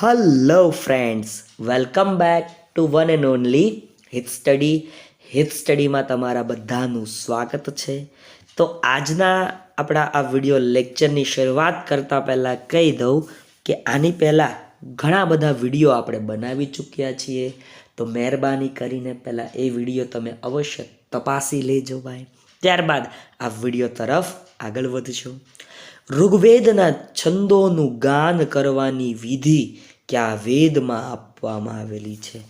Hello friends welcome back to one and only Hit Study Hit સ્ટડીમાં તમારા બધાનું સ્વાગત છે. તો આજના આપણા આ વિડિયો લેક્ચરની શરૂઆત કરતાં પહેલાં કહી દઉં કે આની પહેલાં ઘણા બધા વીડિયો આપણે બનાવી ચૂક્યા છીએ. તો મહેરબાની કરીને પહેલાં એ વીડિયો તમે અવશ્ય તપાસી લેજો ભાઈ. ત્યારબાદ આ વીડિયો તરફ આગળ વધશો ઋગ્વેદના છંદોનું ગાન કરવાની વિધિ કયા વેદમાં આપવામાં આવેલી છે.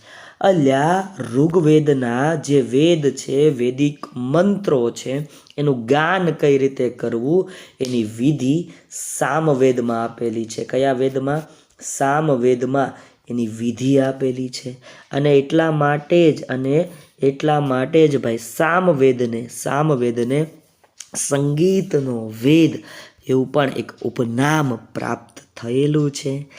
અલ્યા, ઋગ્વેદના જે વેદ છે, વેદિક મંત્રો છે, એનું ગાન કઈ રીતે કરવું, એની વિધિ સામવેદમાં આપેલી છે. કયા વેદમાં? સામવેદમાં એની વિધિ આપેલી છે. અને એટલા માટે જ, અને એટલા માટે જ ભાઈ, સામવેદને સામવેદને સંગીતનો વેદ એવું પણ એક ઉપનામ પ્રાપ્ત થયેલું છે.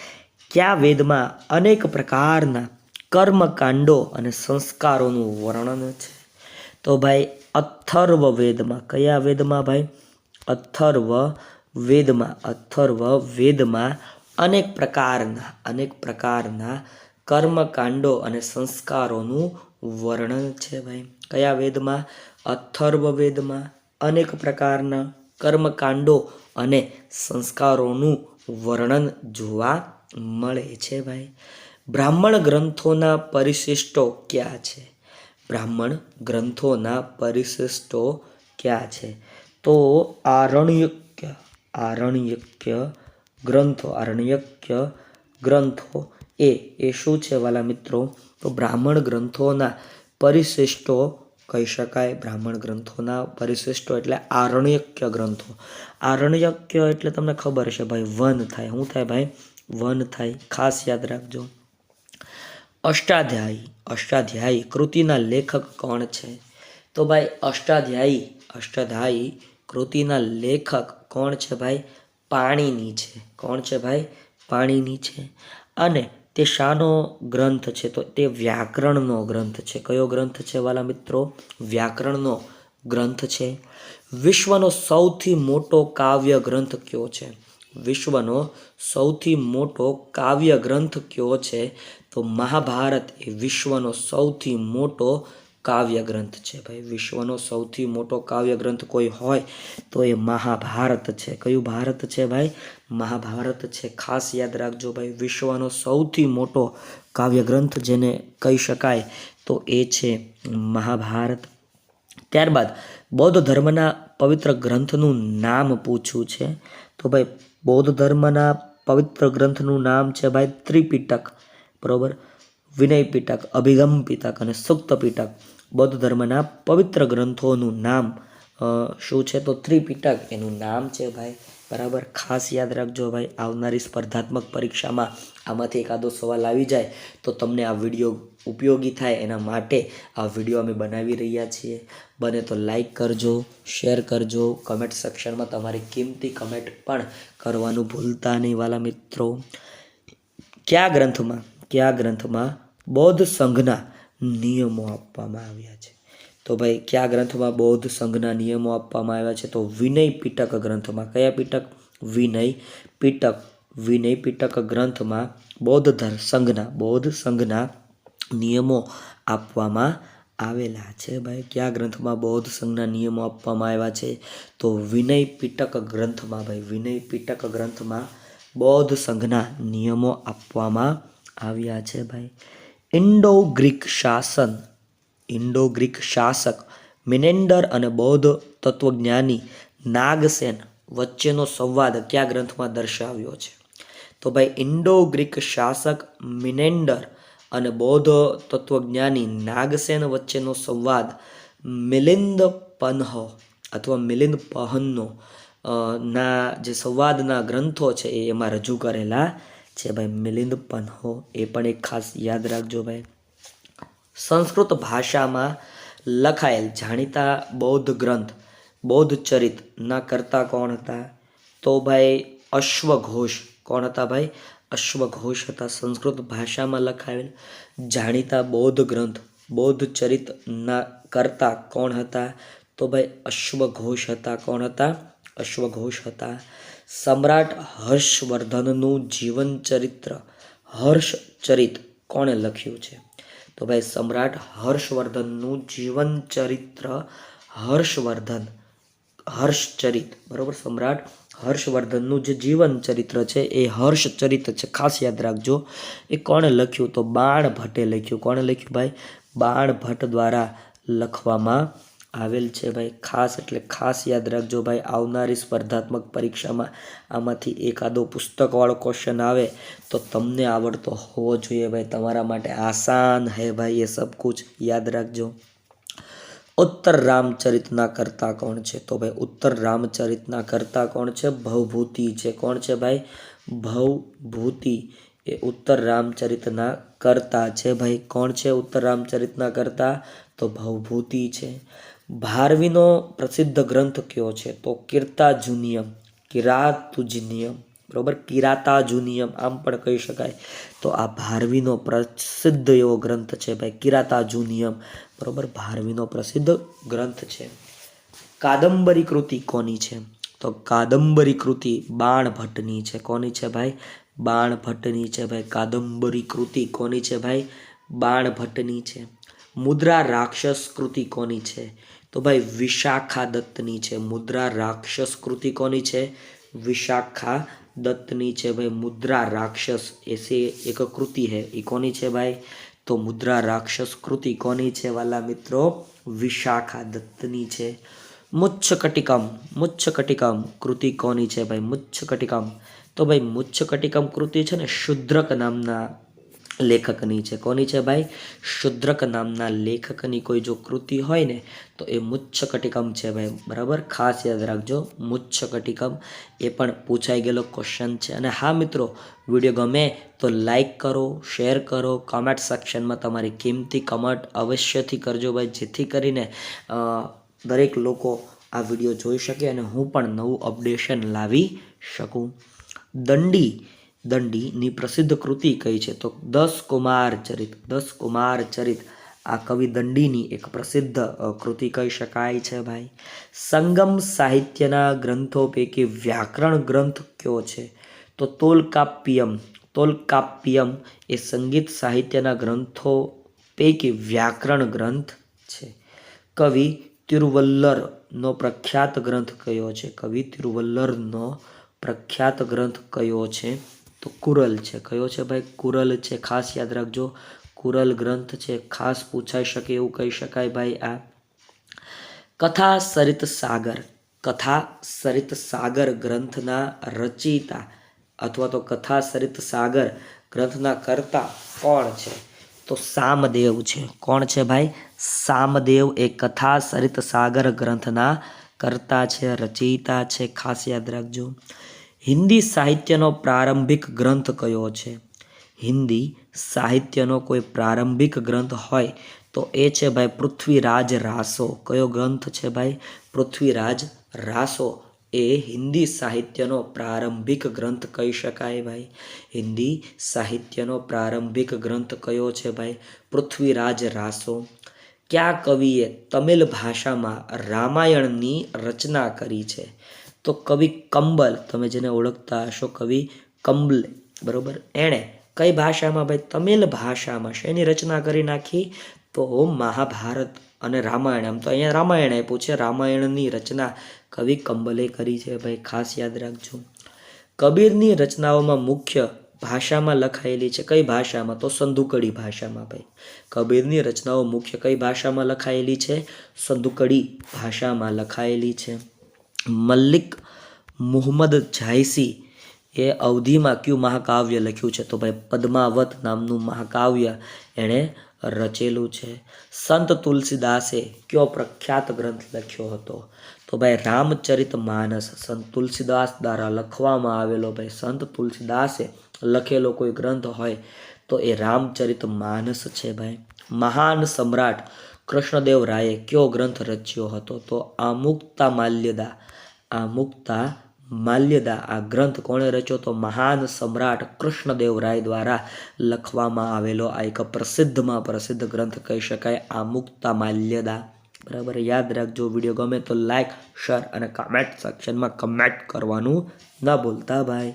કયા વેદમાં અનેક પ્રકારના કર્મકાંડો અને સંસ્કારોનું વર્ણન છે? તો ભાઈ, અથર્વ વેદમાં, કયા વેદમાં ભાઈ? અથર્વ વેદમાં અથર્વ વેદમાં અનેક પ્રકારના અનેક પ્રકારના કર્મકાંડો અને સંસ્કારોનું વર્ણન છે ભાઈ. કયા વેદમાં? અથર્વ વેદમાં અનેક પ્રકારના કર્મકાંડો અને સંસ્કારોનું વર્ણન જોવા મળે છે ભાઈ? બ્રાહ્મણ ગ્રંથોના પરિશિષ્ટો ક્યાં છે? બ્રાહ્મણ ગ્રંથોના પરિશિષ્ટો ક્યાં છે? તો આરણ્યક્ય આરણ્યક્ય ગ્રંથો આરણ્યક્ય ગ્રંથો. એ એ શું છે વાલા મિત્રો? તો બ્રાહ્મણ ગ્રંથોના પરિશિષ્ટો કહી શકાય. બ્રાહ્મણ ગ્રંથોના પરિશિષ્ટો એટલે આરણ્યક્ય ગ્રંથો. આરણ્યક્ય એટલે તમને ખબર છે ભાઈ, વન થાય. શું થાય ભાઈ? વન થાય, ખાસ યાદ રાખજો. અષ્ટાધ્યાયી અષ્ટાધ્યાયી કૃતિના લેખક કોણ છે? તો ભાઈ, અષ્ટાધ્યાયી અષ્ટાધ્યાયી કૃતિના લેખક કોણ છે ભાઈ? પાણીની છે. કોણ છે ભાઈ? પાણીની છે. અને તે શાનો ગ્રંથ છે? તો તે વ્યાકરણનો ગ્રંથ છે. કયો ગ્રંથ છે વાલા મિત્રો? વ્યાકરણનો ગ્રંથ છે. વિશ્વનો સૌથી મોટો કાવ્ય ગ્રંથ કયો છે? વિશ્વનો સૌથી મોટો કાવ્ય ગ્રંથ કયો છે? તો મહાભારત એ વિશ્વનો સૌથી મોટો કાવ્ય ગ્રંથ છે ભાઈ. વિશ્વનો સૌથી મોટો કાવ્ય ગ્રંથ કોઈ હોય તો એ મહાભારત છે. કયું ભારત છે ભાઈ? મહાભારત છે. ખાસ યાદ રાખજો ભાઈ, વિશ્વનો સૌથી મોટો કાવ્ય ગ્રંથ જેને કહી શકાય તો એ છે મહાભારત. ત્યારબાદ બૌદ્ધ ધર્મના પવિત્ર ગ્રંથનું નામ પૂછ્યું છે. તો ભાઈ બૌદ્ધ ધર્મના પવિત્ર ગ્રંથનું નામ છે ભાઈ ત્રિપિટક, બરાબર? વિનય પિટક, અભિગમ પિટક અને સુક્ત પિટક બૌદ્ધ ધર્મના પવિત્ર ગ્રંથોનું નામ શું છે? તો ત્રિપિટક એનું નામ છે ભાઈ બરાબર? ખાસ યાદ રાખજો ભાઈ, આવનારી સ્પર્ધાત્મક પરીક્ષામાં આમાંથી એકાદો સવાલ આવી જાય તો તમને આ વીડિયો ઉપયોગી થાય. એના માટે આ વીડિયો અમે બનાવી રહ્યા છીએ. બને તો લાઈક કરજો શેર કરજો કમેન્ટ સેક્શનમાં તમારી કિંમતી કમેન્ટ પણ કરવાનું ભૂલતા નહીં વાલા મિત્રો. કયા ગ્રંથમાં કયા ગ્રંથમાં બૌદ્ધ સંઘના નિયમો આપવામાં આવ્યા છે? તો ભાઈ, કયા ગ્રંથમાં બૌદ્ધ સંઘના નિયમો આપવામાં આવ્યા છે? તો વિનય પીટક ગ્રંથમાં. કયા પીટક? વિનય પીટક. વિનય પીટક ગ્રંથમાં બૌદ્ધ ધર્મ સંઘના, બૌદ્ધ સંઘના નિયમો આપવામાં આવેલા છે ભાઈ. કયા ગ્રંથમાં બૌદ્ધ સંઘના નિયમો આપવામાં આવ્યા છે? તો વિનય પીટક ગ્રંથમાં ભાઈ, વિનય પીટક ગ્રંથમાં બૌદ્ધ સંઘના નિયમો આપવામાં આવ્યા છે ભાઈ. ઇન્ડો ગ્રીક શાસન ઇન્ડો ગ્રીક શાસક મિનેન્ડર અને બૌદ્ધ તત્વજ્ઞાની નાગસેન વચ્ચેનો સંવાદ કયા ગ્રંથમાં દર્શાવ્યો છે? તો ભાઈ ઇન્ડો ગ્રીક શાસક, મિનેન્ડર અને બૌદ્ધ તત્વજ્ઞાની નાગસેન વચ્ચેનો સંવાદ મિલિંદ પન્હ અથવા મિલિંદ પહનનો ના જે સંવાદના ગ્રંથો છે એ એમાં રજૂ કરેલા છે ભાઈ, મિલિંદ પન્હો. એ પણ એક ખાસ યાદ રાખજો ભાઈ. સંસ્કૃત ભાષામાં લખાયેલ જાણીતા બૌદ્ધ ગ્રંથ, બૌદ્ધ ચરિતના કરતા કોણ હતા? તો ભાઈ અશ્વઘોષ. કોણ હતા ભાઈ? અશ્વઘોષ હતા. સંસ્કૃત ભાષામાં લખાયેલ જાણીતા બૌદ્ધ ગ્રંથ, બૌદ્ધ ચરિતના કરતા કોણ હતા? તો ભાઈ અશ્વઘોષ હતા. કોણ હતા? અશ્વઘોષ હતા. સમ્રાટ હર્ષવર્ધનનું જીવન ચરિત્ર હર્ષચરિત કોણે લખ્યું છે? તો ભાઈ સમ્રાટ હર્ષવર્ધનનું જીવન ચરિત્ર હર્ષવર્ધન, હર્ષચરિત, બરાબર? સમ્રાટ હર્ષવર્ધનનું જે જીવન ચરિત્ર છે એ હર્ષચરિત છે. ખાસ યાદ રાખજો, એ કોણે લખ્યું? તો બાણ ભટ્ટે લખ્યું. કોણે લખ્યું ભાઈ? બાણ ભટ્ટ દ્વારા લખવામાં આવેલ છે ભાઈ. ખાસ એટલે ખાસ યાદ રાખજો ભાઈ, આવનારી સ્પર્ધાત્મક પરીક્ષામાં આમાંથી એકાદો પુસ્તકવાળો ક્વેશ્ચન આવે તો તમને આવડતો હોવો જોઈએ ભાઈ. તમારા માટે આસાન હે ભાઈ એ સબ યાદ રાખજો. ઉત્તર રામચરિતના કરતા કોણ છે? તો ભાઈ ઉત્તર રામચરિતના કરતા કોણ છે? ભવભૂતિ છે. કોણ છે ભાઈ? ભવભૂતિ એ ઉત્તર રામચરિતના કરતા છે ભાઈ. કોણ છે ઉત્તર રામચરિતના કરતા? તો ભવભૂતિ છે. ભારવીનો પ્રસિદ્ધ ગ્રંથ કયો છે? તો કિર્તા જુનિયમ કિરાતુજનિયમ, બરાબર? કિરાતા જુનિયમ આમ પણ કહી શકાય. તો આ ભારવીનો પ્રસિદ્ધ એવો ગ્રંથ છે ભાઈ કિરાતા જુનિયમ બરાબર? ભારવીનો પ્રસિદ્ધ ગ્રંથ છે. કાદંબરી કૃતિ કોની છે? તો કાદંબરી કૃતિ બાણ ભટ્ટની છે. કોની છે ભાઈ? બાણ ભટ્ટની છે ભાઈ. કાદંબરી કૃતિ કોની છે ભાઈ? બાણ ભટ્ટની છે. મુદ્રા રાક્ષસ કૃતિ કોની છે? તો ભાઈ વિશાખા દત્તની છે. મુદ્રા રાક્ષસ કૃતિ કોની છે? વિશાખા દત્તની છે ભાઈ. મુદ્રા રાક્ષસ એસે એક કૃતિ હે. એ કોની છે ભાઈ? તો મુદ્રા રાક્ષસ કૃતિ કોની છે વાલા મિત્રો? વિશાખા દત્તની છે. મુચ્છકટિકમ મુચ્છકટિકમ કૃતિ કોની છે ભાઈ? મુચ્છકટિકમ. તો ભાઈ મુચ્છકટિકમ કૃતિ છે ને શુદ્રક નામના લેખકની છે. કોની છે ભાઈ? શુદ્રક નામના લેખકની કોઈ જો કૃતિ હોય ને, તો એ મુચ્છ કટિકમ છે ભાઈ. બરાબર? ખાસ યાદ રાખજો મુચ્છ કટિકમ એ પણ પૂછાઈ ગયેલો ક્વેશ્ચન છે. અને હા મિત્રો, વીડિયો ગમે તો લાઈક કરો શેર કરો કમેન્ટ સેક્શનમાં તમારી કિંમતી કમેન્ટ અવશ્યથી કરજો ભાઈ. જેથી કરીને દરેક લોકો આ વીડિયો જોઈ શકે અને હું પણ નવું અપડેશન લાવી શકું. દંડી દંડીની પ્રસિદ્ધ કૃતિ કઈ છે? તો દસ કુમાર ચરિત, દસ કુમાર ચરિત. આ કવિ દંડીની એક પ્રસિદ્ધ કૃતિ કહી શકાય છે ભાઈ. સંગમ સાહિત્યના ગ્રંથો પૈકી વ્યાકરણ ગ્રંથ કયો છે? તો તોલકાપ્યમ તોલકાપ્યમ એ સંગીત સાહિત્યના ગ્રંથો પૈકી વ્યાકરણ ગ્રંથ છે. કવિ તિરુવલ્લરનો પ્રખ્યાત ગ્રંથ કયો છે? કવિ તિરુવલ્લરનો પ્રખ્યાત ગ્રંથ કયો છે? તો કુરલ છે. કયો છે ભાઈ? કુરલ છે. ખાસ યાદ રાખજો. કુરલ ગ્રંથ છે. ખાસ પૂછાઈ શકે એવું કહી શકાય ભાઈ આ. કથા સરિત સાગર. કથા સરિત સાગર ગ્રંથના રચયિતા અથવા તો કથા સરિત સાગર ગ્રંથના કરતા કોણ છે? તો સામદેવ છે. કોણ છે ભાઈ? સામદેવ એ કથા સરિત સાગર ગ્રંથના કરતા છે રચયિતા છે. ખાસ યાદ રાખજો. હિન્દી સાહિત્યનો પ્રારંભિક ગ્રંથ કયો છે? હિન્દી સાહિત્યનો કોઈ પ્રારંભિક ગ્રંથ હોય તો એ છે ભાઈ પૃથ્વીરાજ રાસો. કયો ગ્રંથ છે ભાઈ? પૃથ્વીરાજ રાસો. એ હિન્દી સાહિત્યનો પ્રારંભિક ગ્રંથ કહી શકાય ભાઈ. હિન્દી સાહિત્યનો પ્રારંભિક ગ્રંથ કયો છે ભાઈ? પૃથ્વીરાજ રાસો. કયા કવિએ તમિલ ભાષામાં રામાયણની રચના કરી છે? તો કવિ કંબલ, તમે જેને ઓળખતા હશો કવિ કંબલે, બરોબર? એણે કઈ ભાષામાં ભાઈ? તમિલ ભાષામાં શેની રચના કરી નાખી તો મહાભારત અને રામાયણ, આમ તો અહીંયા રામાયણ આપ્યું છે. રામાયણની રચના કવિ કંબલે કરી છે ભાઈ, ખાસ યાદ રાખજો. કબીરની રચનાઓમાં મુખ્ય ભાષામાં લખાયેલી છે કઈ ભાષામાં? તો સંધુકડી ભાષામાં ભાઈ. કબીરની રચનાઓ મુખ્ય કઈ ભાષામાં લખાયેલી છે? સંધુકડી ભાષામાં લખાયેલી છે. મલ્લિક મુહમ્મદ જાયસી એ અવધિમાં કયું મહાકાવ્ય લખ્યું છે? તો ભાઈ, પદ્માવત નામનું મહાકાવ્ય એણે રચેલું છે. સંત તુલસીદાસે કયો પ્રખ્યાત ગ્રંથ લખ્યો હતો? તો ભાઈ, રામચરિત માનસ સંત તુલસીદાસ દ્વારા લખવામાં આવેલો ભાઈ, સંત તુલસીદાસે લખેલો કોઈ ગ્રંથ હોય તો એ રામચરિત માનસ છે ભાઈ. મહાન સમ્રાટ કૃષ્ણદેવ રાયે કયો ગ્રંથ રચ્યો હતો? તો આ મુક્તા માલ્યદા, આ મુક્તા માલ્યદા, આ ગ્રંથ કોણે રચ્યો? તો મહાન સમ્રાટ કૃષ્ણદેવ રાય દ્વારા લખવામાં આવેલો આ એક પ્રસિદ્ધમાં પ્રસિદ્ધ ગ્રંથ કહી શકાય, આ મુક્તા માલ્યદા. બરાબર? યાદ રાખજો, વીડિયો ગમે તો લાઇક શેર અને કમેન્ટ સેક્શનમાં કમેન્ટ કરવાનું ન ભૂલતા ભાઈ.